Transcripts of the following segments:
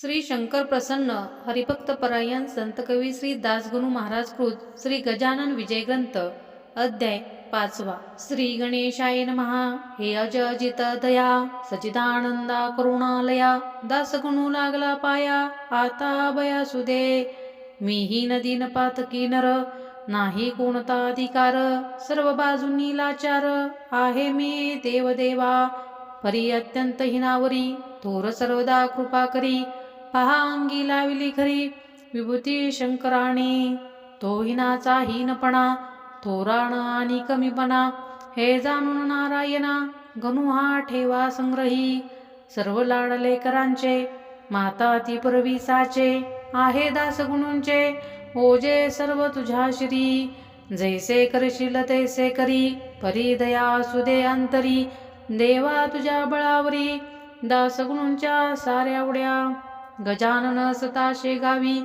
श्री शंकर प्रसन्न हरिभक्त परायण संत कवी श्री दासगुरु महाराज कृत श्री गजानन विजय ग्रंथ अध्याय पाचवा. श्री गणेशाय नमहा हे अज अजित दया. सचिदानंदा करुणालया. दासगुणू लागला पाया. आता बया सुदे. मीही नदी न पातकी नर. नाही कोणता अधिकार. सर्व बाजूंनी लाचार. आहे मी देवदेवा. परी अत्यंत हिनावरी. थोर सर्वदा कृपा करी. पहा अंगी लाविली खरी विभूती शंकराणी. तोहिनाचा हीनपणा थोराण आणि कमीपणा हे जाणून नारायणा गणू हा ठेवा संग्रही. सर्व लाडलेकरांचे माता ती परवी साचे आहे दास गुणूंचे ओजे सर्व तुझ्या श्री. जैसे करशील तैसे करी परी दया सुदे अंतरी. देवा तुझ्या बळावरी दासगुणूंच्या साऱ्या उड्या. गजानन सताशे गावी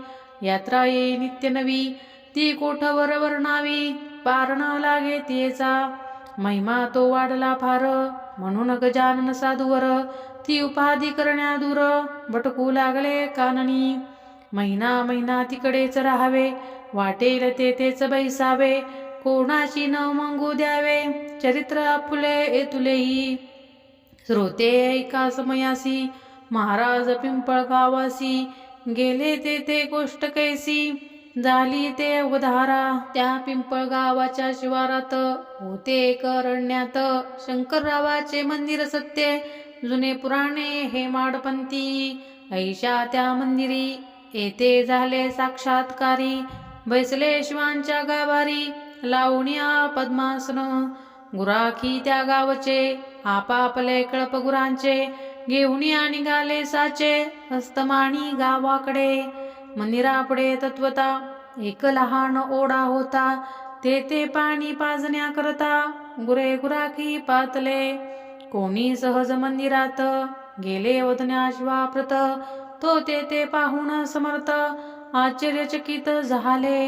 यात्रा ये नित्य नवी ती कोठवर वर्णावी पारण लागे तिचा. महिमा तो वाढला फार म्हणून गजानन साधूवर ती उपाधी करण्या दूर भटकू लागले काननी. महिना महिना तिकडेच राहावे वाटेल ते तेच बैसावे कोणाशी न मंगू द्यावे चरित्र आपुले तुलेही श्रोते ऐका समयासी महाराज पिंपळगावासी गेले ते ते गोष्ट कैसी झाली ते अवधारा त्या पिंपळगावाच्या शिवारात होते एक अरण्यात शंकररावाचे मंदिर सत्य जुने पुराणे हे माडपंथी. ऐशा त्या मंदिरी येथे झाले साक्षात्कारी. बैसले शिवांच्या गाभारी लावण्या पद्मासन. गुराखी त्या गावचे आपापले कळप घेऊन या निघाले साचे हस्तमाणी गावाकडे. मंदिरापुढे तत्वता एक लहान ओढा होता. तेथे पाणी पाजण्या करता गुरे गुराखी पातले. कोणी सहज मंदिरात गेले वदन्या तो तेथे पाहून समर्थ आश्चर्यचकित झाले.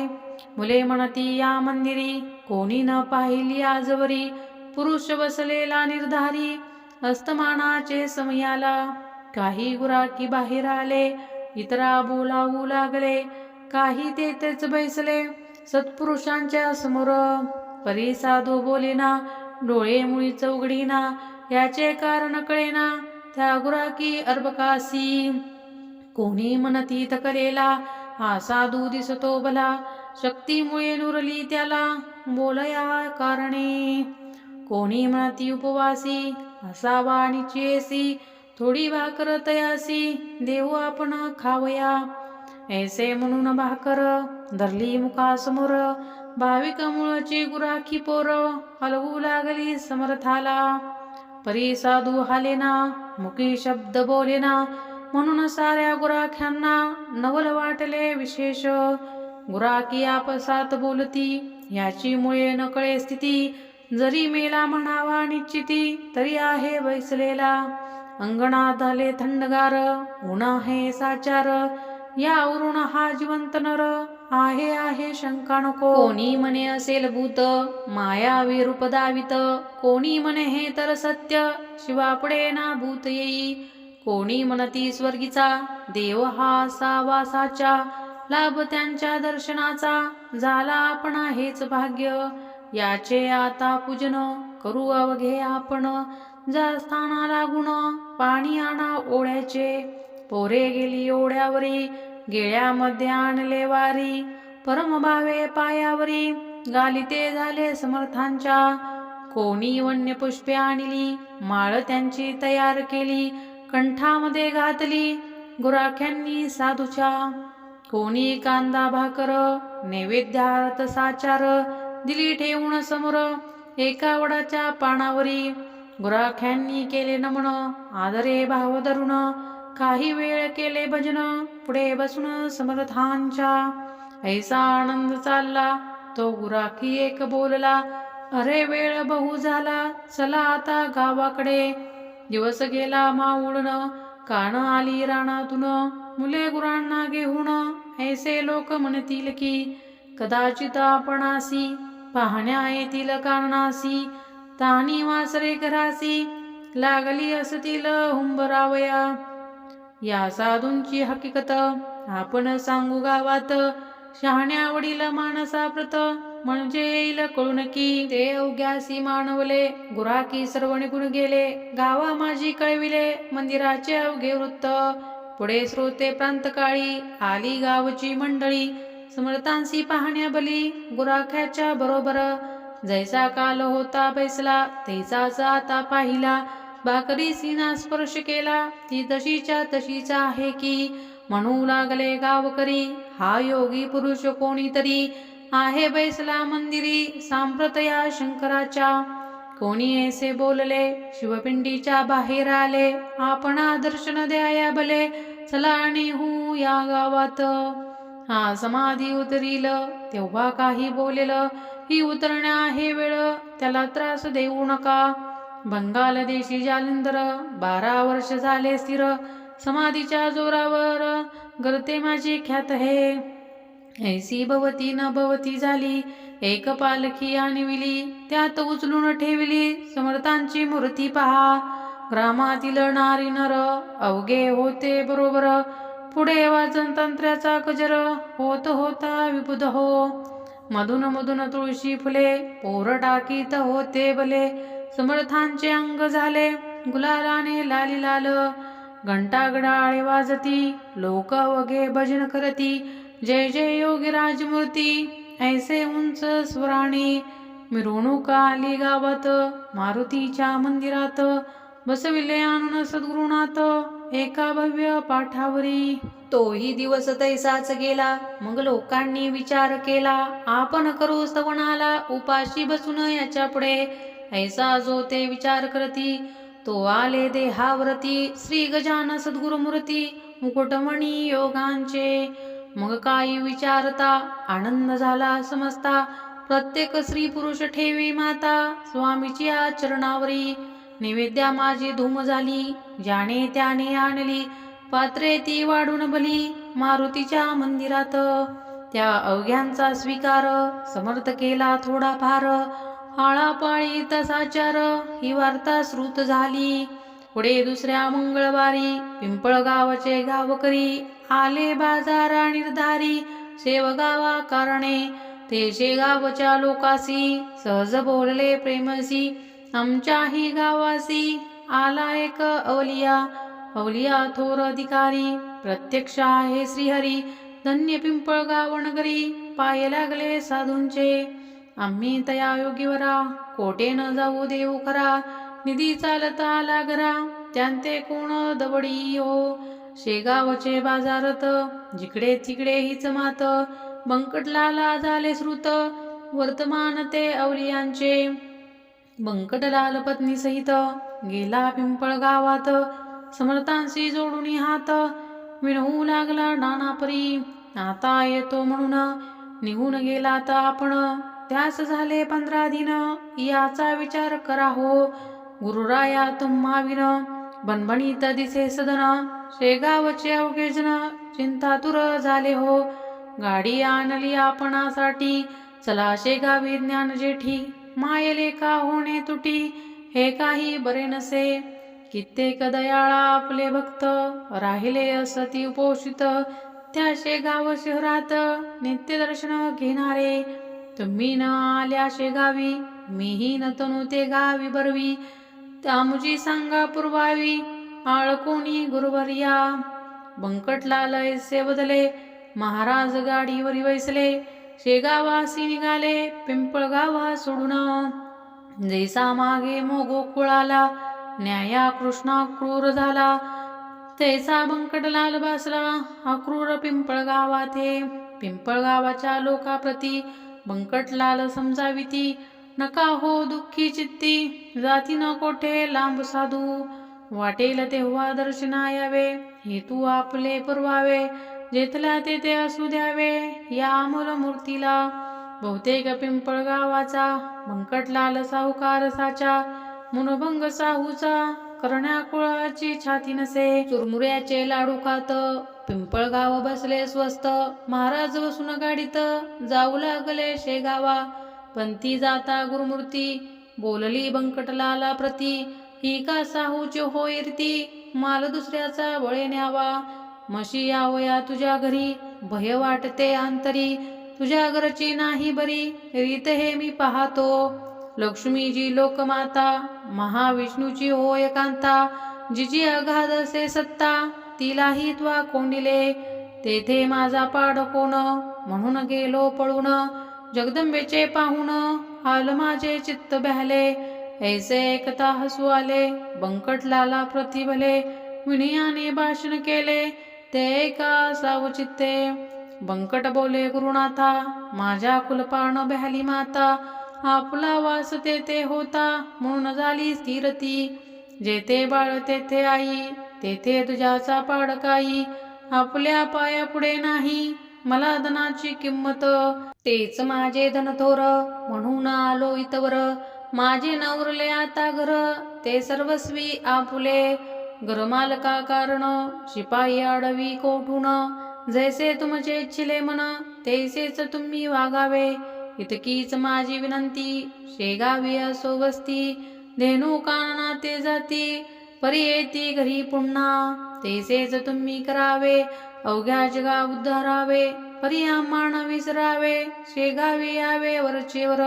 मुले म्हणती या मंदिरी कोणी न पाहिली आजवरी. पुरुष बसलेला निर्धारी अस्तमानाचे समयाला. काही गुराकी बाहेर आले इतरा बोलावू लागले. काही तेथेच बैसले सत्पुरुषांच्या समोर. परी साधू बोलेना डोळे मुळी चौघडीना याचे कारण कळेना त्या गुराकी अर्बकासी कोणी मनती तकलेला हा साधू दिसतो भला. शक्तीमुळे नुरली त्याला बोलया कारणे. कोणी म्हणती उपवासी असावा आणि चेसी थोडी भाकर तयासी देऊ आपण खावया. ऐसे म्हणून भाकर धरली मुखासमोर भाविक मुळची गुराखी पोर हलवू लागली समर्थाला. परी साधू हालेना मुखी शब्द बोलेना म्हणून साऱ्या गुराख्यांना नवल वाटले विशेष. गुराकी आपसात बोलती याची मुळे नकळे स्थिती जरी मेला म्हणावा निश्चिती तरी आहे बैसलेला. अंगणात आले थंडगार ऊन आहे साचार. या यावरून हा जिवंत नर आहे आहे शंका नको. कोणी म्हणे असेल भूत माया विरूप दावित. कोणी म्हणे हे तर सत्य शिवापुढे ना भूत येई. कोणी म्हणती स्वर्गीचा देव हा असावा साचा. लाभ त्यांच्या दर्शनाचा झाला आपण हेच भाग्य. याचे आता पूजन करू अवघे आपण. जा स्थानाला गुण पाणी आणा ओढ्याचे. पोरे गेली ओढ्यावरी गेळ्यामध्ये आणले वारी. परमभावे पायावरी गालिते झाले समर्थांच्या. कोणी वन्य पुष्पे आणली माळ त्यांची तयार केली. कंठामध्ये घातली गुराख्यांनी साधूच्या. कोणी कांदा भाकर नैवेद्यार्थ साचार दिली ठेवून समोर एका वडाच्या पानावरी. गुराख्यांनी केले नमन आदरे भाव धरुण काही वेळ केले भजन पुढे बसून समर्थांच्या. ऐसा आनंद चालला तो गुराखी एक बोलला अरे वेळ बहु झाला चला आता गावाकडे. दिवस गेला माऊळण कान आली राणातून मुले गुरांना घेऊन ऐसे लोक म्हणतील की कदाचित आपणासी पाहण्या येतील कारणासी तानी वासरे घरासी लागली असतील हुंबरावया. या साधूंची हकीकत आपण सांगू गावात शहाण्या वडील माणसा प्रत म्हणजे येईल कळून की ते अवघ्यासी मानवले गुराकी सर्व निघून गेले गावा माझी कळविले मंदिराचे अवघे वृत्त. पुढे श्रोते प्रांतकाळी आली गावची मंडळी समर्थांसी पाहण्या बली गुराख्याच्या बरोबर. जैसा काल होता बैसला तैसाच आता पाहिला. बाकरी सीना स्पर्श केला ती तशीच्या तशीचा आहे की म्हणू लागले गावकरी हा योगी पुरुष कोणीतरी आहे बैसला मंदिरी सांप्रतया शंकराच्या. कोणी ऐसे बोलले शिवपिंडीच्या बाहेर आले आपणा दर्शन द्याया भले चला आणि हू या गावात. हा समाधी उतरील. तेव्हा काही बोलेल ही उतरण्या आहे वेळ त्याला त्रास देऊ नका. बंगाल देशी जालिंदर बारा वर्ष झाले स्थिर समाधीच्या जोरावर गरते माझी ख्यात हे. ऐसी भवती न भवती झाली एक पालखी आणविली त्यात उचलून ठेवली समर्थांची मूर्ती पहा. ग्रामातील नारी नर अवघे होते बरोबर पुढे वाचन तंत्र्याचा गजर होत होता विबुध हो. मधून मधून तुळशी फुले पोर टाकीत होते बले. समर्थांचे अंग झाले गुलालाने लाली लाल. घंटा गडाळे वाजती लोक वगे भजन करती. जय जय योगी राजमूर्ती ऐसे उंच स्वराणी. मिरवणूक आली गावात मारुतीच्या मंदिरात. बसविले आणून सद्गुरुनाथ. एका भव्य पाठावरी. तोही दिवस तैसाच गेला. मग लोकांनी विचार केला. आपण करू सवणाला उपाशी बसून याच्यापुढे. ऐसा जो ते विचार करती तो आले देहाव्रती. श्री गजान सद्गुरुमूर्ती मुकुटमणी योगांचे. मग काही विचारता आनंद झाला समजता. प्रत्येक स्त्री पुरुष ठेवी माता स्वामीची चरणावरी निवेद्या माझी धूम झाली ज्याने त्याने आणली. पात्रे ती वाढून भली मारुतीच्या मंदिरात. त्या अवघ्यांचा स्वीकार समर्थ केला थोडाफार. आळापाळी तसाचार ही वार्ता श्रुत झाली. पुढे दुसऱ्या मंगळवारी पिंपळगावचे गावकरी आले बाजारा निर्धारी. सेवगावा कारणे ते शेगावच्या लोकासी सहज बोलले प्रेमसी. आमच्याही गावासी आला एक अवलिया. अवलिया थोर अधिकारी प्रत्यक्ष आहे श्रीहरी. धन्य पिंपळगाव नगरी पाय लागले साधूंचे. आम्ही तया योगीवरा कोटे न जाऊ देऊ खरा. निधी चालता आला घरा त्यांते कोण दवडी हो. शेगावचे बाजारत जिकडे तिकडे हिच मात. बंकटलाला झाले श्रुत वर्तमान ते अवलियांचे. बंकटलाल पत्नी सहित गेला पिंपळ गावात. समर्थांशी जोडून हात. विणवू लागला नानापरी. आता येतो म्हणून निघून गेला तर आपण. त्यास झाले पंधरा दिन. याचा विचार करा हो. गुरुराया तुम्हा विन बनबणीत दिसे सदन. शेगावचे अवघे जन चिंतातुर झाले हो. गाडी आणली आपणासाठी. चला शेगावी ज्ञान जेठी मायले का होणे तुटी हे काही बरे नसे. कित्येक दयाळा आपले भक्त राहिले असती उपोषित. त्या शेगाव शहरात नित्य दर्शन घेणारे. तुम्ही न आल्या शेगावी मीही न तनु ते गावी बरवी. त्यामुजी सांगा पुरवावी आळकोणी गुरुवर्या. बंकटला लयसे बदले महाराज गाडीवर वैसले. शेगावासी निघाले पिंपळगावा सोडून. जैसा मागे मोगो कुळाला न्याया कृष्णा क्रूर झाला. तैसा बंकटलाल बसला अक्रूर पिंपळगावाते पिंपळगावाच्या लोकाप्रती बंकटलाल समजाविती. नका हो दुःखी चित्ती जाती न कोठे लांब साधू. वाटेल तेव्हा दर्शना यावे हेतू आपले पुरवावे. जेथल्या तेथे असू द्यावे या अमोल मूर्तीला बहुतेक पिंपळगावाचा बंकटलाल साहूकार साचा मुनभंग साहूचा करण्या कुळाची छाती नसे. चुरमुऱ्याचे लाडू खात पिंपळगाव बसले स्वस्त. महाराज बसून गाडीत जाऊ लागले शेगावा. पंथी जाता गुरुमूर्ती बोलली बंकटलाला प्रती. ही का साहूची होईरती? माल दुसऱ्याचा बळे न्यावा. म्हशी यावया तुझ्या घरी भय वाटते अंतरी तुझ्या घरची नाही बरी रीत हे मी पाहतो. लक्ष्मीजी लोकमाता महाविष्णूची होय कांता. जिची अगाध असे सत्ता तिलाही त्वा कोंडिले. तेथे माझा पाड कोण म्हणून गेलो पळून. जगदंबेचे पाहून हाल माझे चित्त बहले. ऐसे एकता हसू आले बंकटलाला प्रतिभले विनयाने भाषण केले ते का सावचित्ते बंकट बोले गुरुनाथा माझ्या कुलपान बहली माता आपला वास तेथे होता म्हणून झाली स्थिरती. जेथे बाळ तेथे आई तेथे तुझ्याचा पाडकाई आपल्या पाया पुढे नाही मला धनाची किंमत. तेच माझे धन थोर म्हणून आलो इतवर. माझे नवरले आता घर ते सर्वस्वी आपुले गरमालका कारण शिपाई आडवी कोठून जैसे तुमचे इच्छिले मन तैसेच तुम्ही वागावे. इतकीच माझी विनंती शेगावी असो वस्ती धेनू कानना ते जाती परी येती घरी पुन्हा तैसेच तुम्ही करावे. अवघ्या जगा उद्धारावे परी विसरावे. शेगावी यावे वरचेवर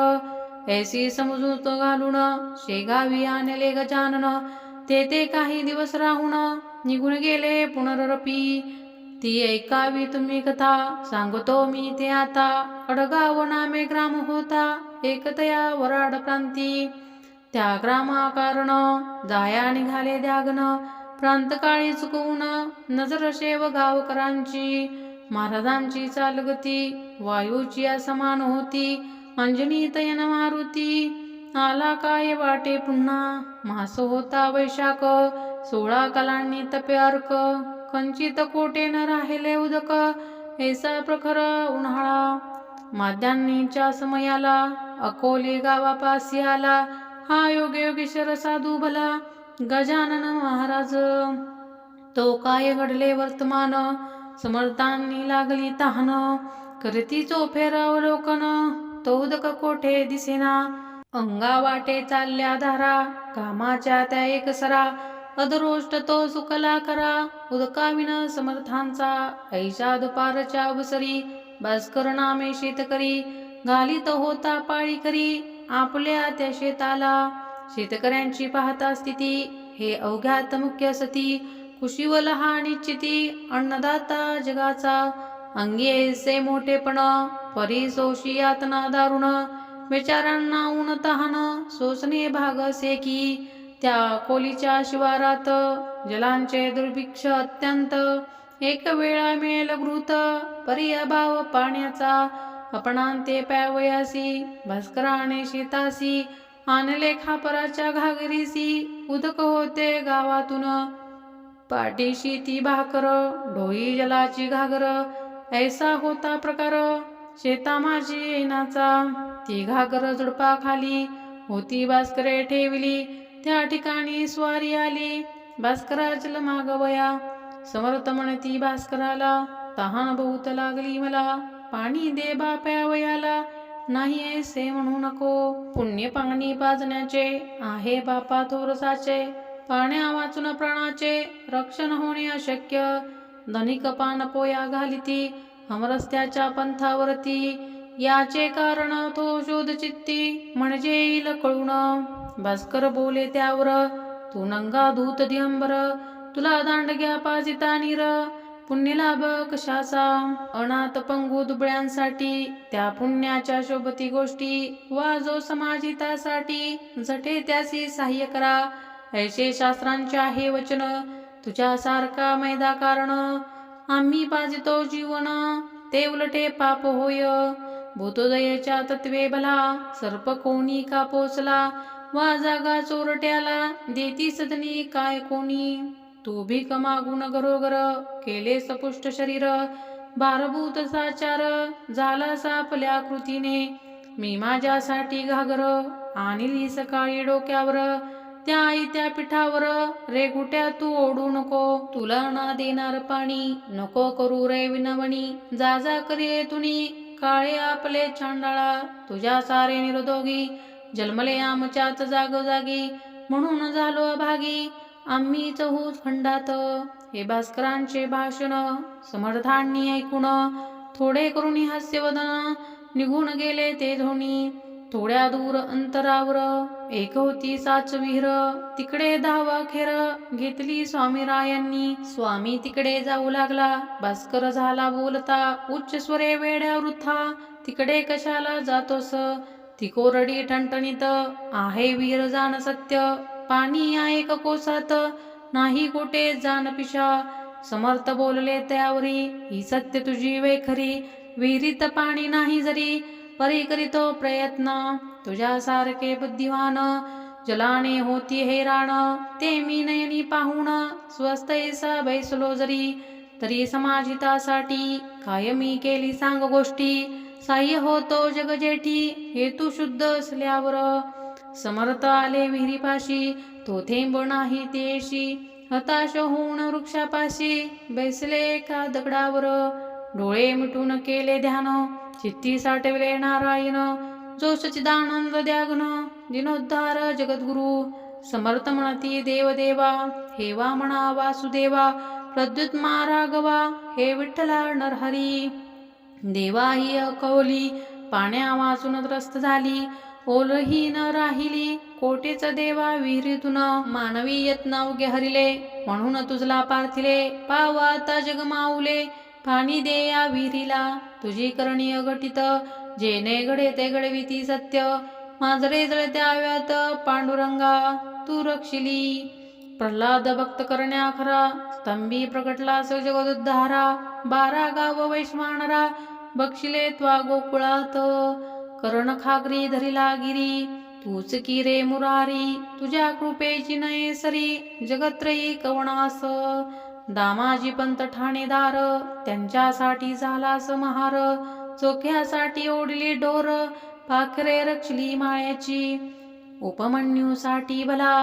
ऐसी समजूत घालून शेगावी आणले गजानन तेथे काही दिवस राहून निघून गेले पुनररपी. ती ऐकावी तुम्ही कथा सांगतो मी ते आता. अडगाव नामे ग्राम होता एकतया वराड प्रांती. त्या ग्रामा कारण जाया निघाले द्यागन. प्रांतकाळी चुकवून नजर शेव गावकरांची. महाराजांची चालगती वायूची असमान होती. अंजनी तयन मारुती. आला काय वाटे पुन्हा? मास होता वैशाख सोळा कलांनी तपे अर्क कंचित कोटे न राहिले उदक ऐसा प्रखर उन्हाळा. माध्यान्नीच्या समयाला अकोले गावापासी आला हा योगे योगेश्वर साधू भला गजानन महाराज. तो काय घडले वर्तमान? समर्थांनी लागली तहान करती चोफेर अवलोकन तो उदक कोठे दिसेना? अंगा वाटे चालल्या धारा कामाच्या त्या एक सरा. अदरोष्ट तो सुकला करा उदकाविन समर्थांचा. ऐशा दुपारच्या अवसरी भास्कर नामे शेतकरी. घालीत होता पाळी करी आपल्या त्या शेताला. शेतकऱ्यांची पाहता स्थिती हे अवघ्यात मुख्य सती. कुशीव लहान निश्चिती अन्नदाता जगाचा. अंगी ऐसे मोठेपण परी सोशी यातना दारुण. विचारांना ऊन तहान सोसणे भाग असे की त्या कोलीच्या शिवारात जलांचे दुर्भिक्ष अत्यंत. एक वेळा मिळेल घृत परी अभाव पाण्याचा. अपणांते प्यावयासी भास्कराने शेतासी. आणले खापराच्या घागरीसी उदक होते गावातून. पाठीशी ती भाकर ढोई जलाची घागर. ऐसा होता प्रकार शेता माझी येण्याचा ती घागर झुडपाखाली होती भास्करे ठेवली. त्या ठिकाणी स्वारी आली. भास्कराचल मागवया. समर्थ म्हणती भास्कराला तहान बहुत लागली मला. पाणी दे बाप्यावयाला नाही ऐसे म्हणू नको. पुण्य पाणी पाजण्याचे आहे बापा थोरसाचे. पाण्या वाचून प्राणाचे रक्षण होणे अशक्य. धनिक पान पोया घालिती हमरस्त्याच्या पंथावरती याचे कारण तो शोध चित्ती म्हणजे येईल कळून. भास्कर बोले त्यावर तू नंगा धूत दिंबर तुला दांडग्या पाजिता नीर. पुण्यलाभ कशाचा? अनाथ पंगू दुबळ्यांसाठी त्या पुण्याच्या शोभती गोष्टी वा जो समाजितासाठी. झटे त्यासी सहाय्य करा. ऐसे शास्त्रांचे आहे वचन तुझ्यासारखा मैदा कारण आम्ही पाजितो जीवन ते उलटे पाप होय. भूतोदयेच्या तत्वे भला सर्प कोणी का पोचला? वा जागा चोरट्याला देती सदनी काय कोणी? तू भीक मागून घरोघर केले सपुष्ट शरीर. भारभूत साचार झाला सापल्या कृतीने. मी माझ्यासाठी घागर आणली सकाळी डोक्यावर. त्या आई त्या पिठावर रेगुट्या तू ओढू नको. तुला ना देणार पाणी नको करू रे विनवणी. जा जा करे तुनी काळे आपले चांडाळा तुझ्या सारे निरोधोगी जन्मले आमच्याच जागोजागी म्हणून झालो अभागी आम्ही चहूच खंडात. हे भास्करांचे भाषण समर्थांनी ऐकून थोडे करून हास्यवदन निघून गेले ते धोनी थोड्या दूर अंतरावर एक होती साच विहीर. तिकडे धावा खेर घेतली स्वामी रायांनी स्वामी तिकडे जाऊ लागला. भास्कर झाला बोलता उच्च स्वरे वेड्या वृथा तिकडे कशाला जातोस? ती कोरडी ठणठणीत आहे विहीर जाण सत्य. पाणी आहे कोसात? नाही कोठे जाण पिशा. समर्थ बोलले त्यावरी ही सत्य तुझी वेखरी. विहिरीत पाणी नाही जरी. परी करीतो प्रयत्न तुझ्यासारखे बुद्धिवान जलाने होती हैराण ते मी नयनी पाहून स्वस्तैसा बैसलो जरी। तरी समाजितासाठी काय मी केली सांग गोष्टी। साह्य होतो जगजेठी हेतू शुद्ध असल्यावर। समर्थ आले विहिरीपाशी तो थेंब नाही तेशी हताश होऊन वृक्षापाशी बैसले एका दगडावर। डोळे मिटून केले ध्यान चित्ती साठविले नारायण. जो सचिदानंद द्यागन दिनोद्धार जगद्गुरु. समर्थ म्हणती देवदेवा हेवा म्हणा वासुदेवा. प्रद्युत राघवा हे विठ्ठला नरहरी. देवा ही अकवली पाण्या वाचून त्रस्त झाली. ओलही न राहिली कोटेच देवा विहिरीतून. मानवी यत्न उगे हरिले म्हणून तुझला पार्थिले. पावा आता जग माऊले पाणी दे या विहिरीला. तुझी करणी अघटित जेने घडे ते घडविती सत्य. माजरे जळत्या व्यात पांडुरंगा तू रक्षिली. प्रल्हाद भक्त करण्या खरा स्तंभी प्रकटला स जगदुद्धारा बारा गाव वैश्वानरा बक्षिले त्वा गोकुळात. कर्ण खागरी धरिला गिरी तूच की रे मुरारी? तुझ्या कृपेची नये सरी जगत्रयी कवणास? दामाजी पंत ठाणेदार त्यांच्यासाठी झाला समहार चोख्यासाठी ओढली डोर पाखरे रचली माळ्याची. उपमन्यूसाठी भला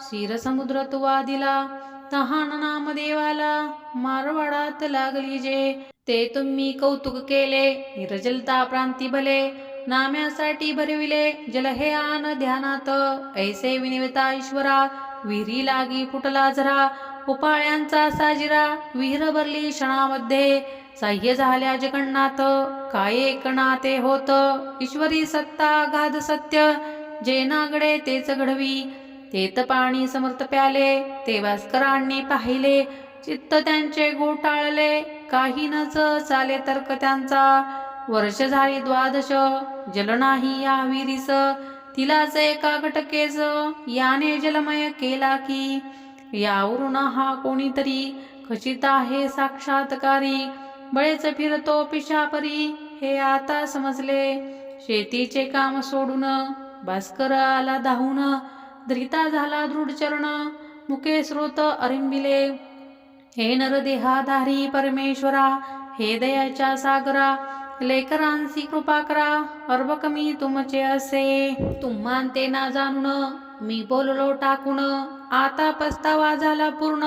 शिर समुद्र तुवा दिला. तहान नाम देवाला मारवाडात लागली जे. ते तुम्ही कौतुक केले निरजलता प्रांती भले नाम्यासाठी भरविले जल हे आन ध्यानात. ऐसे विनिवता ईश्वरा विहिरी लागी फुटला झरा. उपाळ्यांचा साजिरा विहीर भरली क्षणामध्ये. साह्य झाल्या जगन्नाथ काय एकणा ते होत? ईश्वरी सत्ता गाध सत्य जे नागडे तेच घडवी. तेत पाणी समर्थ प्याले ते भास्करांनी पाहिले. चित्त त्यांचे गोटाळले काही नच चाले तर्क त्यांचा. वर्ष झाली द्वादश जल नाही या विहिरीस. तिलाच एका घटकेस याने जलमय केला की. यावरून हा कोणीतरी खचित आहे साक्षात्कारी. बळेच फिरतो पिशापरी. हे आता समजले. शेतीचे काम सोडून भास्कर आला धावून. धृता झाला दृढ चरण मुके स्रोत अरिंबिले. हे नरदेहाधारी परमेश्वरा. हे दयाच्या सागरा. लेकरांसी कृपा करा. अर्बक कमी तुमचे असे. तुम्हा ते ना जाणून मी बोललो टाकून. आता पस्तावा झाला पूर्ण.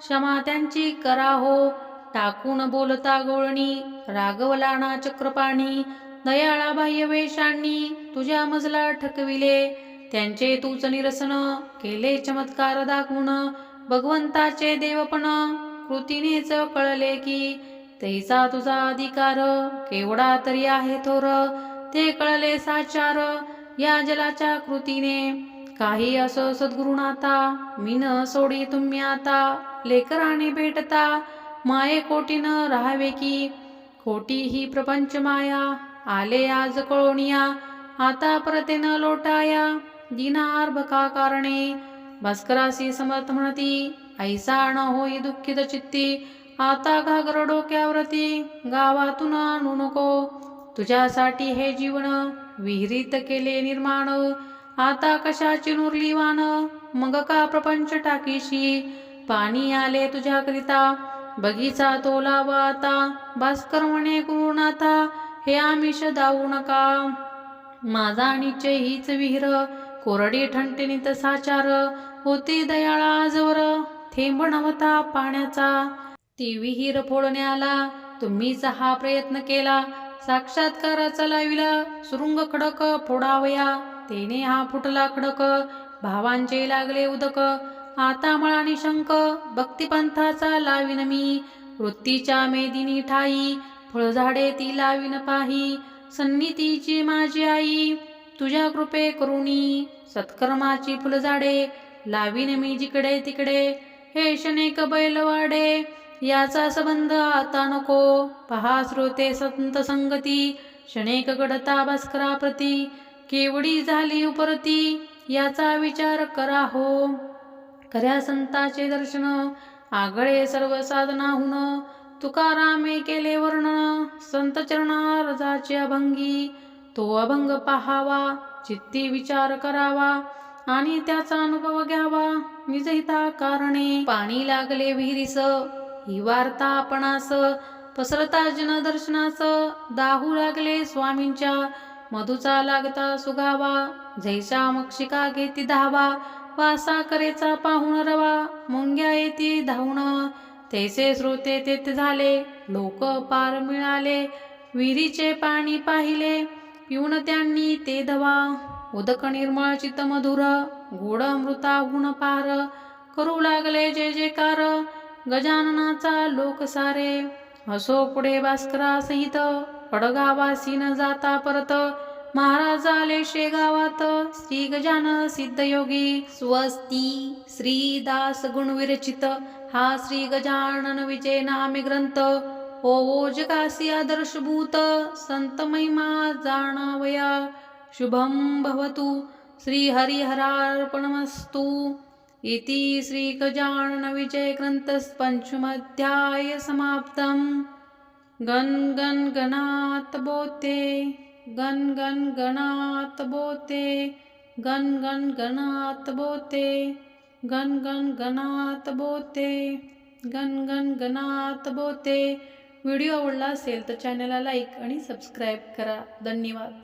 क्षमा त्यांची करा हो. टाकून बोलता गोळणी रागवला ना चक्रपाणी. दयाळा बाह्य वेशांनी तुझ्या मजला ठकविले. त्यांचे तूच निरसन केले चमत्कार दाखवून. भगवंताचे देवपण कृतीनेच कळले की तैसा तुझा अधिकार केवढा तरी आहे थोर. ते कळले साचार या जलाच्या कृतीने. काही असो सद्गुरुनाथा मी न सोडी तुम्ही आता लेकराने भेटता माये कोटीनं राहावे की? खोटी ही प्रपंच माया आले आज कळोनिया आता प्रतेन लोटाया दिनार का कारणे? भास्करासी समर्थ म्हणती ऐसा न होई दुःखित चित्ती आता घागर डोक्यावरती गावातून आणू नको. तुझ्यासाठी हे जीवन विहिरीत केले निर्माण आता कशाची नुरली वान? मग का प्रपंच टाकीशी? पाणी आले तुझ्याकरिता. बगीचा तोलावा आता. भास्कर म्हणे गुरुनाथा हे आमिष दावू नका. माझा निश्चय हीच विहीर. कोरडी ठणठणीत साचार. होती दयाळा आजवर. थेंब नव्हता पाण्याचा. ती विहीर फोडण्याला तुम्हीच हा प्रयत्न केला. साक्षात्काराचा लाविला सुरुंग खडक फोडावया. तेने हा फुटला खडक भावांचे लागले उदक. आता मळा निशंक भक्तिपंथाचा लावीन मी. वृत्तीच्या मेदिनी ठाई फळझाडे ती लावीन पाही. सन्नितीची माझी आई तुझ्या कृपे करुणी. सत्कर्माची फुलझाडे लावीन मी जिकडे तिकडे. हे शनेक बैलवाडे याचा संबंध आता नको. पहा श्रोते संत संगती. क्षणेक गडता भास्करा प्रती केवडी झाली उपरती याचा विचार करा हो. खऱ्या संताचे दर्शन आगळे सर्व साधनाहून तुकारामे केले वर्णन संत चरणारजाचे अभंगी तो अभंग पाहावा चित्ती विचार करावा आणि त्याचा अनुभव घ्यावा. निजहिता कारणे पाणी लागले विहिरीस ही वार्ता आपणास पसरता जनदर्शनास दाहू लागले स्वामींच्या मधुचा लागता सुगावा जैसा मक्षिका घेती धावा वासा करेचा पाहुण रवा मुंग्या येती धावण तैसे श्रोते तेथे झाले लोक पार मिळाले विहिरीचे पाणी पाहिले पिऊन त्यांनी ते धवा. उदक निर्मळ चित मधुर गोड गुण पार. करू लागले जे जेकार गजाननाचा लोक सारे. असो पुढे भास्करा सहित पडगावासी न जाता परत. महाराज आले शेगावात. श्री गजान सिद्धयोगी. स्वस्ती श्री दास गुण विरचित. हा श्री गजानन विजय नामे ग्रंथ. हो ओ जगासी आदर्शभूत. संत महिमा जाणावया. शुभम भवतु. श्री हरिहरार्पणमस्तु इति श्री गजानन गण गण गणात बोते गण गण गणात बोते गण गण गणात बोते गण गण गणात बोते गण गण गणात बोते. व्हिडिओ आवडला असेल तर चॅनलला लाईक आणि सबस्क्राईब करा. धन्यवाद.